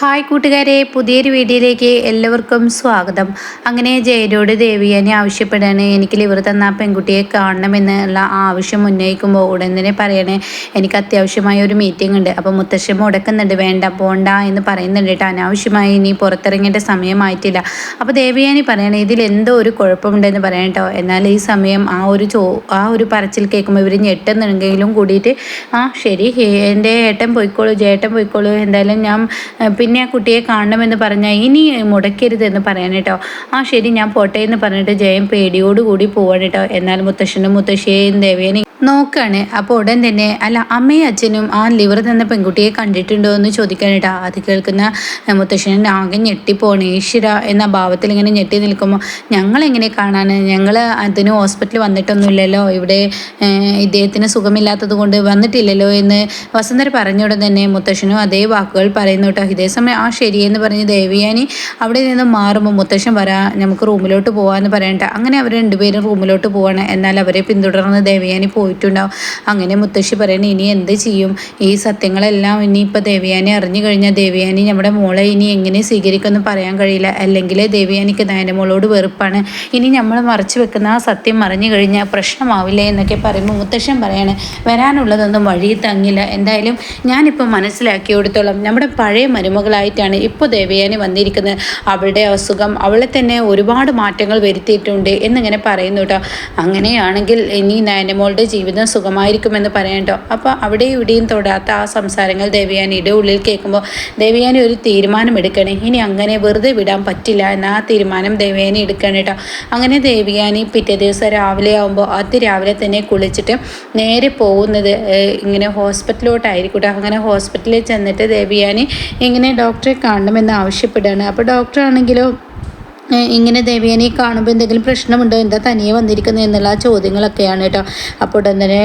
Hi കൂട്ടുകാരെ പുതിയൊരു വീഡിയോയിലേക്ക് എല്ലാവർക്കും സ്വാഗതം. അങ്ങനെ ജയരോട് ദേവിയനെ ആവശ്യപ്പെടാണ് എനിക്ക് ലിവർ തന്ന പെൺകുട്ടിയെ കാണണമെന്നുള്ള ആവശ്യം ഉന്നയിക്കുമ്പോൾ ഉടൻ തന്നെ പറയണേ എനിക്ക് അത്യാവശ്യമായ ഒരു മീറ്റിംഗ് ഉണ്ട്. അപ്പോൾ മുത്തശ്ശൻ മുടക്കുന്നുണ്ട്. വേണ്ട പോണ്ട എന്ന് പറയുന്നുണ്ട് കേട്ടോ. അനാവശ്യമായി ഇനി പുറത്തിറങ്ങേണ്ട സമയമായിട്ടില്ല. അപ്പോൾ ദേവിയാനി പറയണേ ഇതിൽ എന്തോ ഒരു കുഴപ്പമുണ്ടെന്ന് പറയാം കേട്ടോ. എന്നാൽ ഈ സമയം ആ ഒരു ചോ ആ ഒരു പറച്ചിൽ കേൾക്കുമ്പോൾ ഇവർ ഞെട്ടുന്നുണ്ടെങ്കിലും കൂടിയിട്ട് ആ ശരി. എന്റെ ഏട്ടൻ പോയിക്കോളൂ. ജേട്ടൻ പോയിക്കോളൂ. എന്തായാലും ഞാൻ പിന്നെ ആ കുട്ടിയെ കാണണമെന്ന് പറഞ്ഞാൽ ഇനി മുടക്കരുത് എന്ന് പറയാൻ കേട്ടോ. ആ ശരി ഞാൻ പോട്ടെ എന്ന് പറഞ്ഞിട്ട് ജയം പേടിയോടുകൂടി പോവാണ് കേട്ടോ. എന്നാൽ മുത്തശ്ശനും മുത്തശ്ശിയെയും ദേവേനെയും നോക്കാണ്. അപ്പോൾ ഉടൻ തന്നെ അല്ല അമ്മയും അച്ഛനും ആ ലിവർ തന്ന പെൺകുട്ടിയെ കണ്ടിട്ടുണ്ടോ എന്ന് ചോദിക്കാനിട്ടാ അത് കേൾക്കുന്ന മുത്തശ്ശനെ ആകെ ഞെട്ടിപ്പോണ്. ഈശ്വര എന്ന ഭാവത്തിൽ ഇങ്ങനെ ഞെട്ടി നിൽക്കുമ്പോൾ ഞങ്ങൾ എങ്ങനെ കാണാൻ ഞങ്ങൾ അതിന് ഹോസ്പിറ്റലിൽ വന്നിട്ടൊന്നുമില്ലല്ലോ. ഇവിടെ ഇദ്ദേഹത്തിന് സുഖമില്ലാത്തത് കൊണ്ട് വന്നിട്ടില്ലല്ലോ എന്ന് വസന്തർ പറഞ്ഞ ഉടൻ തന്നെ മുത്തശ്ശനും അതേ വാക്കുകൾ പറയുന്നു കേട്ടോ. ഇതേ സമയം ആ ശരിയെന്ന് പറഞ്ഞ് ദേവിയാനി അവിടെ നിന്ന് മാറുമ്പോൾ മുത്തശ്ശൻ വരാ നമുക്ക് റൂമിലോട്ട് പോകാമെന്ന് പറയണ്ട. അങ്ങനെ അവർ രണ്ടുപേരും റൂമിലോട്ട് പോവാണ്. എന്നാൽ അവരെ പിന്തുടർന്ന് ദേവിയാനി പോയി പോയിട്ടുണ്ടാവും. അങ്ങനെ മുത്തശ്ശി പറയണ ഇനി എന്ത് ചെയ്യും? ഈ സത്യങ്ങളെല്ലാം ഇനി ഇപ്പോൾ ദേവിയാനി അറിഞ്ഞു കഴിഞ്ഞാൽ ദേവിയാനി നമ്മുടെ മോളെ ഇനി എങ്ങനെ സ്വീകരിക്കുമെന്ന് പറയാൻ കഴിയില്ല. അല്ലെങ്കിൽ ദേവയാനിക്ക് മോളോട് വെറുപ്പാണ്. ഇനി നമ്മൾ മറച്ചു വെക്കുന്ന ആ സത്യം മറിഞ്ഞു കഴിഞ്ഞാൽ പ്രശ്നമാവില്ലേ എന്നൊക്കെ പറയുമ്പോൾ മുത്തശ്ശൻ പറയാണ് വരാനുള്ളതൊന്നും വഴി തങ്ങില്ല. എന്തായാലും ഞാനിപ്പോൾ മനസ്സിലാക്കി കൊടുത്തോളം നമ്മുടെ പഴയ മരുമകളായിട്ടാണ് ഇപ്പോൾ ദേവയാനി വന്നിരിക്കുന്നത്. അവളുടെ അസുഖം അവളെ തന്നെ ഒരുപാട് മാറ്റങ്ങൾ വരുത്തിയിട്ടുണ്ട് എന്നിങ്ങനെ പറയുന്നു കേട്ടോ. അങ്ങനെയാണെങ്കിൽ ഇനി നയനമോളുടെ ജീവിതം സുഖമായിരിക്കുമെന്ന് പറയണ്ടോ അപ്പോൾ അവിടെ ഇവിടെയും തൊടാത്ത ആ സംസാരങ്ങൾ ദേവയാനിയുടെ ഉള്ളിൽ കേൾക്കുമ്പോൾ ദേവയാനി ഒരു തീരുമാനം എടുക്കണേ. ഇനി അങ്ങനെ വെറുതെ വിടാൻ പറ്റില്ല എന്ന ആ തീരുമാനം ദേവയാനി എടുക്കണം കേട്ടോ. അങ്ങനെ ദേവയാനി പിറ്റേ ദിവസം രാവിലെ ആകുമ്പോൾ അത് രാവിലെ തന്നെ കുളിച്ചിട്ട് നേരെ പോകുന്നത് ഇങ്ങനെ ഹോസ്പിറ്റലിലോട്ടായിരിക്കും കേട്ടോ. അങ്ങനെ ഹോസ്പിറ്റലിൽ ചെന്നിട്ട് ദേവിയാനി ഇങ്ങനെ ഡോക്ടറെ കാണണമെന്ന് ആവശ്യപ്പെടുകയാണ് അപ്പോൾ ഡോക്ടർ ആണെങ്കിലോ ഇങ്ങനെ ദേവിയനെ കാണുമ്പോൾ എന്തെങ്കിലും പ്രശ്നമുണ്ടോ? എന്താ തനിയെ വന്നിരിക്കുന്നത് എന്നുള്ള ചോദ്യങ്ങളൊക്കെയാണ് കേട്ടോ. അപ്പോൾ ഉടൻ തന്നെ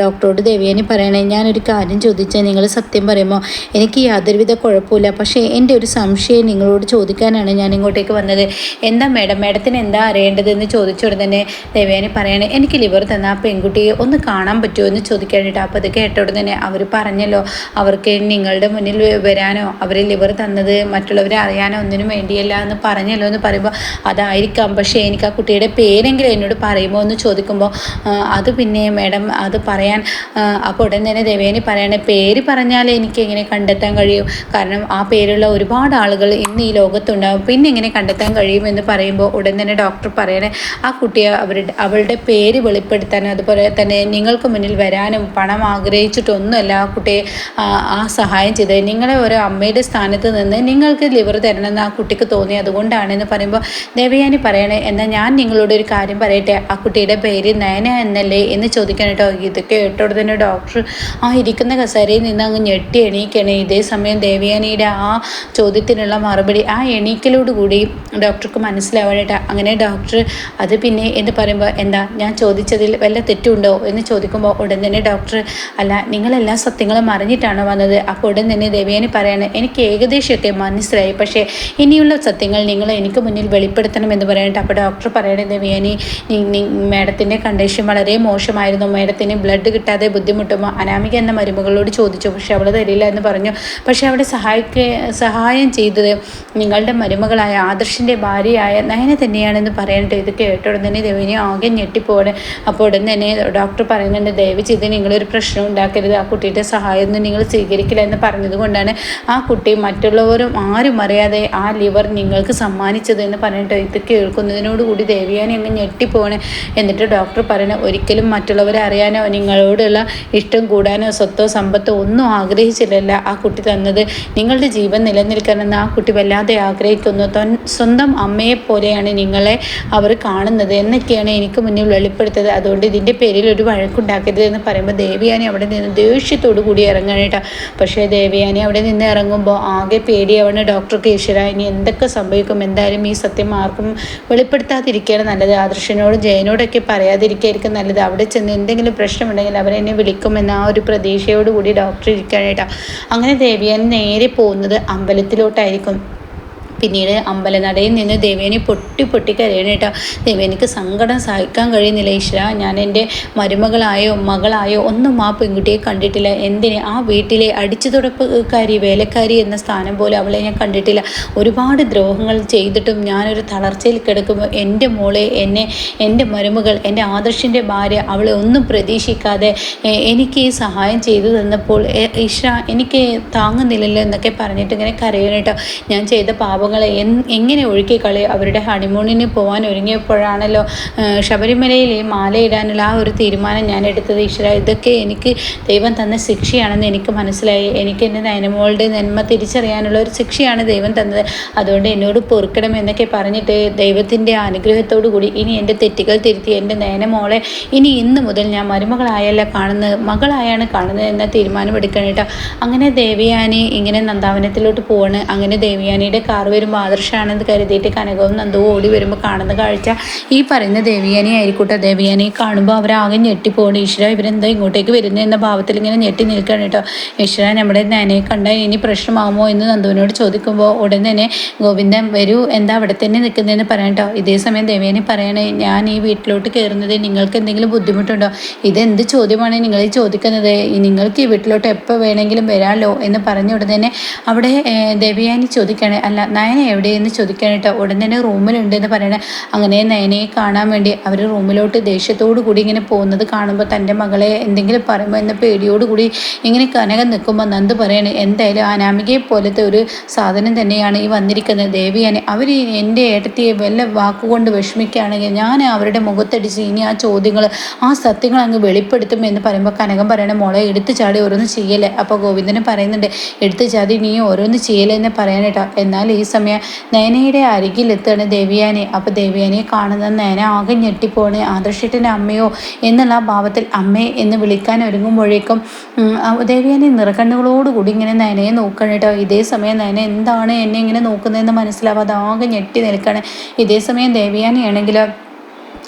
ഡോക്ടറോട് ദേവിയനെ പറയണേ ഞാനൊരു കാര്യം ചോദിച്ചാൽ നിങ്ങൾ സത്യം പറയുമോ? എനിക്ക് യാതൊരുവിധ കുഴപ്പമില്ല. പക്ഷേ എന്റെ ഒരു സംശയം നിങ്ങളോട് ചോദിക്കാനാണ് ഞാൻ ഇങ്ങോട്ടേക്ക് വന്നത്. എന്താ മേഡം? മേഡത്തിന് എന്താ അറിയേണ്ടതെന്ന് ചോദിച്ചോടെ തന്നെ ദേവിയാനി പറയണേ എനിക്ക് ലിവർ തന്ന ആ പെൺകുട്ടിയെ ഒന്ന് കാണാൻ പറ്റുമോ എന്ന് ചോദിക്കാൻ ചോദിക്കാനായിട്ട് അപ്പോൾ അത് കേട്ടോട് തന്നെ അവർ പറഞ്ഞല്ലോ അവർക്ക് നിങ്ങളുടെ മുന്നിൽ വരാനോ അവർ ലിവർ തന്നത് മറ്റുള്ളവരെ അറിയാനോ ഒന്നിനും വേണ്ടിയല്ല എന്ന് പറഞ്ഞല്ലോ എന്ന് പറയുമ്പോൾ പറയുമ്പോൾ അതായിരിക്കാം പക്ഷേ എനിക്ക് ആ കുട്ടിയുടെ പേരെങ്കിലും എന്നോട് പറയുമോ? എന്ന് ചോദിക്കുമ്പോൾ അത് പിന്നെ മാഡം അത് പറയാൻ അപ്പോൾ ഉടൻ തന്നെ ദേവേനി പറയണേ പേര് പറഞ്ഞാൽ എനിക്ക് എങ്ങനെ കണ്ടെത്താൻ കഴിയും? കാരണം ആ പേരുള്ള ഒരുപാട് ആളുകൾ ഇന്ന് ഈ ലോകത്തുണ്ടാകും പിന്നെ എങ്ങനെ കണ്ടെത്താൻ കഴിയുമെന്ന് പറയുമ്പോൾ ഉടൻ തന്നെ ഡോക്ടർ പറയണേ ആ കുട്ടിയെ അവരുടെ അവളുടെ പേര് വെളിപ്പെടുത്താനും അതുപോലെ തന്നെ നിങ്ങൾക്ക് മുന്നിൽ വരാനും പണം ആഗ്രഹിച്ചിട്ടൊന്നുമല്ല ആ കുട്ടിയെ ആ സഹായം ചെയ്തത്. നിങ്ങളെ ഒരു അമ്മയുടെ സ്ഥാനത്ത് നിന്ന് നിങ്ങൾക്ക് ലിവർ തരണമെന്ന് ആ കുട്ടിക്ക് തോന്നി അതുകൊണ്ടാണെന്ന് പറയുമ്പോൾ പറയുമ്പോൾ ദേവയാനി പറയണേ എന്നാൽ ഞാൻ നിങ്ങളോട് ഒരു കാര്യം പറയട്ടെ? ആ കുട്ടിയുടെ പേര് നയന എന്നല്ലേ? എന്ന് ചോദിക്കണം കേട്ടോ. ഇതൊക്കെ കേട്ടോടെ തന്നെ ഡോക്ടർ ആ ഇരിക്കുന്ന കസേരയിൽ നിന്ന് അങ്ങ് ഞെട്ടി എണീക്കണേ. ഇതേ സമയം ദേവയാനിയുടെ ആ ചോദ്യത്തിനുള്ള മറുപടി ആ എണീക്കലോട് കൂടി ഡോക്ടർക്ക് മനസ്സിലാവാനായിട്ട്. അങ്ങനെ ഡോക്ടർ അത് പിന്നെ എന്ന് പറയുമ്പോൾ എന്താ? ഞാൻ ചോദിച്ചതിൽ വല്ല തെറ്റുണ്ടോ? എന്ന് ചോദിക്കുമ്പോൾ ഉടൻ തന്നെ ഡോക്ടർ അല്ല നിങ്ങളെല്ലാ സത്യങ്ങളും അറിഞ്ഞിട്ടാണ് വന്നത്. അപ്പോൾ ഉടൻ തന്നെ ദേവയാനി പറയാണ് എനിക്ക് ഏകദേശമൊക്കെ മനസ്സിലായി. പക്ഷേ ഇനിയുള്ള സത്യങ്ങൾ നിങ്ങൾ എനിക്ക് മുന്നിൽ വെളിപ്പെടുത്തണം എന്ന് പറയാനായിട്ട് അപ്പോൾ ഡോക്ടർ പറയണത് ദേവിയാനി മാഡത്തിന്റെ കണ്ടീഷൻ വളരെ മോശമായിരുന്നു. മാഡത്തിന് ബ്ലഡ് കിട്ടാതെ ബുദ്ധിമുട്ടുമോ അനാമിക എന്ന മരുമകളോട് ചോദിച്ചു. പക്ഷെ അവൾ തരില്ല എന്ന് പറഞ്ഞു. പക്ഷേ അവിടെ സഹായിക്ക സഹായം ചെയ്തത് നിങ്ങളുടെ മരുമകളായ ആദർശിന്റെ ഭാര്യയായ നയന തന്നെയാണെന്ന് പറയാനായിട്ട് ഇത് കേട്ട ഉടൻ തന്നെ ദേവിനി ആകെ ഞെട്ടിപ്പോടെ അപ്പോൾ ഉടൻ തന്നെ ഡോക്ടർ പറയുന്നുണ്ട് ദയവ് ചെയ്ത് നിങ്ങളൊരു പ്രശ്നം ഉണ്ടാക്കരുത്. ആ കുട്ടിയുടെ സഹായമൊന്നും നിങ്ങൾ സ്വീകരിക്കില്ല എന്ന് പറഞ്ഞതുകൊണ്ടാണ് ആ കുട്ടി മറ്റുള്ളവരും ആരും അറിയാതെ ആ ലിവർ നിങ്ങൾക്ക് സമ്മാനിച്ചത്. എന്ന് പറഞ്ഞിട്ട് ഇത് കേൾക്കുന്നതിനോട് കൂടി ദേവിയാനി അങ്ങ് ഞെട്ടിപ്പോണേ. എന്നിട്ട് ഡോക്ടർ പറയണ ഒരിക്കലും മറ്റുള്ളവരെ അറിയാനോ നിങ്ങളോടുള്ള ഇഷ്ടം കൂടാനോ സ്വത്തോ സമ്പത്തോ ഒന്നും ആഗ്രഹിച്ചില്ലല്ല ആ കുട്ടി തന്നത്. നിങ്ങളുടെ ജീവൻ നിലനിൽക്കണമെന്ന് ആ കുട്ടി വല്ലാതെ ആഗ്രഹിക്കുന്നു. തൻ സ്വന്തം അമ്മയെ പോലെയാണ് നിങ്ങളെ അവർ കാണുന്നത് എന്നൊക്കെയാണ് എനിക്ക് മുന്നിൽ വെളിപ്പെടുത്തത് അതുകൊണ്ട് ഇതിന്റെ പേരിൽ ഒരു വഴക്കുണ്ടാക്കരുത് എന്ന് പറയുമ്പോൾ ദേവിയാനി അവിടെ നിന്ന് ദേഷ്യത്തോടു കൂടി ഇറങ്ങാനായിട്ടാണ് പക്ഷേ ദേവിയാനി അവിടെ നിന്ന് ഇറങ്ങുമ്പോൾ ആകെ പേടിയാവണ ഡോക്ടർ ഈശ്വര എന്തൊക്കെ സംഭവിക്കും? എന്തായാലും ഈ സത്യം ആർക്കും വെളിപ്പെടുത്താതിരിക്കുകയാണ് നല്ലത്. ആദർശനോടും ജയനോടൊക്കെ പറയാതിരിക്കുകയായിരിക്കും നല്ലത്. അവിടെ ചെന്ന് എന്തെങ്കിലും പ്രശ്നമുണ്ടെങ്കിൽ അവരെന്നെ വിളിക്കുമെന്ന ആ ഒരു പ്രതീക്ഷയോടുകൂടി ഡോക്ടർ ഇരിക്കാനായിട്ടാണ് അങ്ങനെ ദേവിയാൻ നേരെ പോകുന്നത് അമ്പലത്തിലോട്ടായിരിക്കും. പിന്നീട് അമ്പലനടയിൽ നിന്ന് ദേവേനി പൊട്ടി പൊട്ടി കരയണം കേട്ടോ. ദേവേനിക്ക് സങ്കടം സഹിക്കാൻ കഴിയുന്നില്ല ഈശ്വര. ഞാൻ എന്റെ മരുമകളായോ മകളായോ ഒന്നും ആ പെൺകുട്ടിയെ കണ്ടിട്ടില്ല. എന്തിന്? ആ വീട്ടിലെ അടിച്ചു തുടപ്പുകാരി വേലക്കാരി എന്ന സ്ഥാനം പോലെ അവളെ ഞാൻ കണ്ടിട്ടില്ല. ഒരുപാട് ദ്രോഹങ്ങൾ ചെയ്തിട്ടും ഞാനൊരു തളർച്ചയിൽ കിടക്കുമ്പോൾ എന്റെ മോളെ എന്നെ എന്റെ മരുമകൾ എന്റെ ആദർശിന്റെ ഭാര്യ അവളെ ഒന്നും പ്രതീക്ഷിക്കാതെ എനിക്ക് ഈ സഹായം ചെയ്തു തന്നപ്പോൾ ഈശ്വര എനിക്ക് താങ്ങുന്നില്ലല്ലോ എന്നൊക്കെ പറഞ്ഞിട്ട് ഇങ്ങനെ കരയണം ഞാൻ ചെയ്ത പാപങ്ങളെ എങ്ങനെ ഒഴുക്കിക്കളി അവരുടെ ഹണിമൂണിന് പോകാൻ ഒരുങ്ങിയപ്പോഴാണല്ലോ ശബരിമലയിൽ മാലയിടാനുള്ള ആ ഒരു തീരുമാനം ഞാൻ എടുത്തത്. ഈശ്വര ഇതൊക്കെ എനിക്ക് ദൈവം തന്ന ശിക്ഷയാണെന്ന് എനിക്ക് മനസ്സിലായി. എനിക്ക് എന്റെ നയനമോളുടെ നന്മ തിരിച്ചറിയാനുള്ള ഒരു ശിക്ഷയാണ് ദൈവം തന്നത്. അതുകൊണ്ട് എന്നോട് പൊറുക്കണം എന്നൊക്കെ പറഞ്ഞിട്ട് ദൈവത്തിന്റെ അനുഗ്രഹത്തോടു കൂടി ഇനി എന്റെ തെറ്റുകൾ തിരുത്തി എന്റെ നയനമോളെ ഇനി ഇന്ന് മുതൽ ഞാൻ മരുമകളായല്ല കാണുന്നത് മകളായാണ് കാണുന്നത് എന്ന തീരുമാനം എടുക്കണം കേട്ടോ. അങ്ങനെ ദേവിയാനി ഇങ്ങനെ നന്ദാവനത്തിലോട്ട് പോവാണ്. അങ്ങനെ ദേവിയാനിയുടെ കാർ വരുമ്പോൾ ആദർശമാണെന്ന് കരുതിയിട്ട് കനകവും നന്ദവും ഓടി വരുമ്പോൾ കാണുന്ന കാഴ്ച ഈ പറയുന്ന ദേവിയാനി ആയിക്കോട്ടെ ദേവിയാനെ കാണുമ്പോൾ അവരാകെ ഞെട്ടിപ്പോകണം ഈശ്വര ഇവരെന്താ ഇങ്ങോട്ടേക്ക് വരുന്നത് എന്ന ഭാവത്തിൽ ഇങ്ങനെ ഞെട്ടി നിൽക്കണം കേട്ടോ. ഈശ്വര നമ്മുടെ നനയെ കണ്ടാൽ ഇനി പ്രശ്നമാകുമോ എന്ന് നന്ദുവിനോട് ചോദിക്കുമ്പോൾ ഉടൻ തന്നെ ഗോവിന്ദൻ വരൂ എന്താ അവിടെ തന്നെ നിൽക്കുന്നതെന്ന് പറയാം കേട്ടോ. ഇതേ സമയം ദേവിയാനി പറയണേ ഞാൻ ഈ വീട്ടിലോട്ട് കയറുന്നത് നിങ്ങൾക്ക് എന്തെങ്കിലും ബുദ്ധിമുട്ടുണ്ടോ? ഇതെന്ത് ചോദ്യമാണ് നിങ്ങൾ ചോദിക്കുന്നത്? നിങ്ങൾക്ക് ഈ വീട്ടിലോട്ട് എപ്പോൾ വേണമെങ്കിലും വരാമല്ലോ എന്ന് പറഞ്ഞ ഉടനെ അവിടെ ദേവിയാനി ചോദിക്കണേ അല്ല നയന എവിടെയെന്ന് ചോദിക്കാനായിട്ട് ഉടൻ തന്നെ റൂമിലുണ്ട് എന്ന് പറയണേ. അങ്ങനെ നയനയെ കാണാൻ വേണ്ടി അവർ റൂമിലോട്ട് ദേഷ്യത്തോടു കൂടി ഇങ്ങനെ പോകുന്നത് കാണുമ്പോൾ തന്റെ മകളെ എന്തെങ്കിലും പറയുമ്പോൾ എന്ന പേടിയോടുകൂടി ഇങ്ങനെ കനകം നിൽക്കുമ്പോൾ നന്ദ് പറയണേ എന്തായാലും അനാമികയെ പോലത്തെ ഒരു സാധനം തന്നെയാണ് ഈ വന്നിരിക്കുന്നത്. ദേവിയാനെ അവർ എന്റെ ഏട്ടത്തിയെ വല്ല വാക്കുകൊണ്ട് വിഷമിക്കുകയാണെങ്കിൽ ഞാൻ അവരുടെ മുഖത്തടിച്ച് ഇനി ആ ചോദ്യങ്ങൾ ആ സത്യങ്ങൾ അങ്ങ് വെളിപ്പെടുത്തും എന്ന് പറയുമ്പോൾ കനകം പറയണ മോളെ എടുത്തു ചാടി ഓരോന്ന് ചെയ്യല്ലേ? അപ്പോൾ ഗോവിന്ദന് പറയുന്നുണ്ട് എടുത്തു ചാടി നീ ഓരോന്ന് ചെയ്യലെന്ന് പറയാനേട്ടാ എന്നാൽ ഈ സമയം നയനയുടെ അരികിലെത്താണ് ദേവിയാനെ. അപ്പോൾ ദേവിയാനെ കാണുന്ന നയന ആകെ ഞെട്ടിപ്പോണ്. ആദർശേട്ടന്റെ അമ്മയോ എന്നുള്ള ഭാവത്തിൽ അമ്മേ എന്ന് വിളിക്കാൻ ഒരുങ്ങുമ്പോഴേക്കും ദേവിയാനെ നിറക്കണ്ണുകളോടുകൂടി ഇങ്ങനെ നയനയെ നോക്കണം കേട്ടോ ഇതേ സമയം നയന എന്താണ് എന്നെ ഇങ്ങനെ നോക്കുന്നതെന്ന് മനസ്സിലാവാതെ ആകെ ഞെട്ടി നിൽക്കണം. ഇതേ സമയം ദേവിയാനെയാണെങ്കിൽ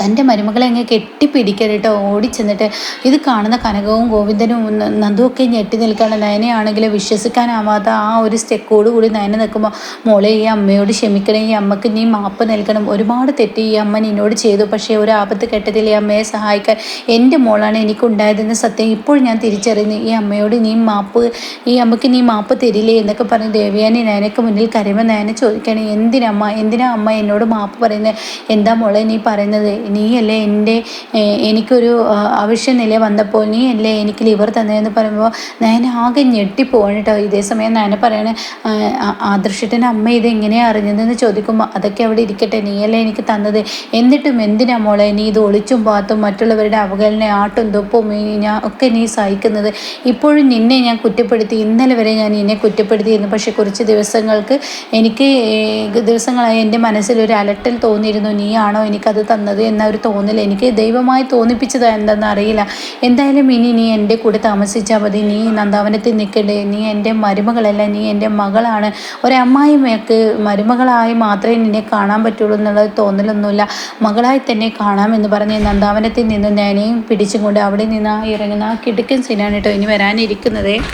തന്റെ മരുമകളെ അങ്ങ് കെട്ടിപ്പിടിക്കുക കേട്ടോ. ഓടിച്ചെന്നിട്ട് ഇത് കാണുന്ന കനകവും ഗോവിന്ദനും നന്ദുവൊക്കെ ഞെട്ടി നിൽക്കുകയാണ്. നയനയാണെങ്കിൽ വിശ്വസിക്കാനാവാത്ത ആ ഒരു സ്റ്റെക്കോട് കൂടി നയന നിൽക്കുമ്പോൾ മോളെ ഈ അമ്മയോട് ക്ഷമിക്കണം. ഈ അമ്മയ്ക്ക് നീ മാപ്പ് നൽകണം. ഒരുപാട് തെറ്റ് ഈ അമ്മ നിന്നോട് ചെയ്തു. പക്ഷേ ഒരു ആപത്ത് കെട്ടത്തിൽ ഈ അമ്മയെ സഹായിക്കാൻ എന്റെ മോളാണ് എനിക്കുണ്ടായതെന്ന് സത്യം ഇപ്പോൾ ഞാൻ തിരിച്ചറിയുന്നു. ഈ അമ്മയോട് നീ മാപ്പ് ഈ അമ്മയ്ക്ക് നീ മാപ്പ് തരില്ലേ? എന്നൊക്കെ പറഞ്ഞ് ദേവിയാനി നയനക്ക് മുന്നിൽ കരയുമ്പോൾ നയന ചോദിക്കണേ എന്തിനമ്മ? എന്തിനാ അമ്മ എന്നോട് മാപ്പ് പറയുന്നത് എന്താ മോളെ നീ പറയുന്നത്? നീയല്ലേ എന്റെ എനിക്കൊരു നില വന്നപ്പോൾ നീ അല്ലേ എനിക്ക് ലിവർ തന്നതെന്ന് പറയുമ്പോൾ നയന ആകെ ഞെട്ടിപ്പോവാണ് കേട്ടോ ഇതേ സമയം നയന പറയണ ആദർശത്തിന്റെ അമ്മ ഇത് എങ്ങനെയാണ് അറിഞ്ഞതെന്ന് ചോദിക്കുമ്പോൾ അതൊക്കെ അവിടെ ഇരിക്കട്ടെ നീയല്ലേ എനിക്ക് തന്നത്. എന്നിട്ടും എന്തിനാ മോളെ നീ ഇത് ഒളിച്ചും പാത്തും മറ്റുള്ളവരുടെ അവഗണന ആട്ടും തൊപ്പും ഞാൻ ഒക്കെ നീ സഹിക്കുന്നത്? ഇപ്പോഴും നിന്നെ ഞാൻ കുറ്റപ്പെടുത്തി ഇന്നലെ വരെ ഞാൻ നിന്നെ കുറ്റപ്പെടുത്തിയിരുന്നു. പക്ഷേ കുറച്ച് ദിവസങ്ങൾക്ക് എനിക്ക് ദിവസങ്ങളായി എന്റെ മനസ്സിൽ ഒരു അലട്ടൽ തോന്നിയിരുന്നു. നീയാണോ എനിക്കത് തന്നത് എന്ന ഒരു തോന്നൽ എനിക്ക് ദൈവമായി തോന്നിപ്പിച്ചത് എന്തെന്ന് അറിയില്ല. എന്തായാലും ഇനി നീ എന്റെ കൂടെ താമസിച്ചാൽ മതി. നീ നന്ദാവനത്തിൽ നിൽക്കണ്ടേ നീ എന്റെ മരുമകളല്ല. നീ എന്റെ മകളാണ്. ഒരമ്മായിമ്മയ്ക്ക് മരുമകളായി മാത്രമേ നിന്നെ കാണാൻ പറ്റുള്ളൂ എന്നുള്ള തോന്നലൊന്നുമില്ല. മകളായി തന്നെ കാണാമെന്ന് പറഞ്ഞ് നന്ദാവനത്തിൽ നിന്ന് ഞാനെയും പിടിച്ചും കൊണ്ട് അവിടെ നിന്ന് ഇറങ്ങുന്ന ആ കിടുക്കൻ സീനാണ് കേട്ടോ ഇനി വരാനിരിക്കുന്നത്.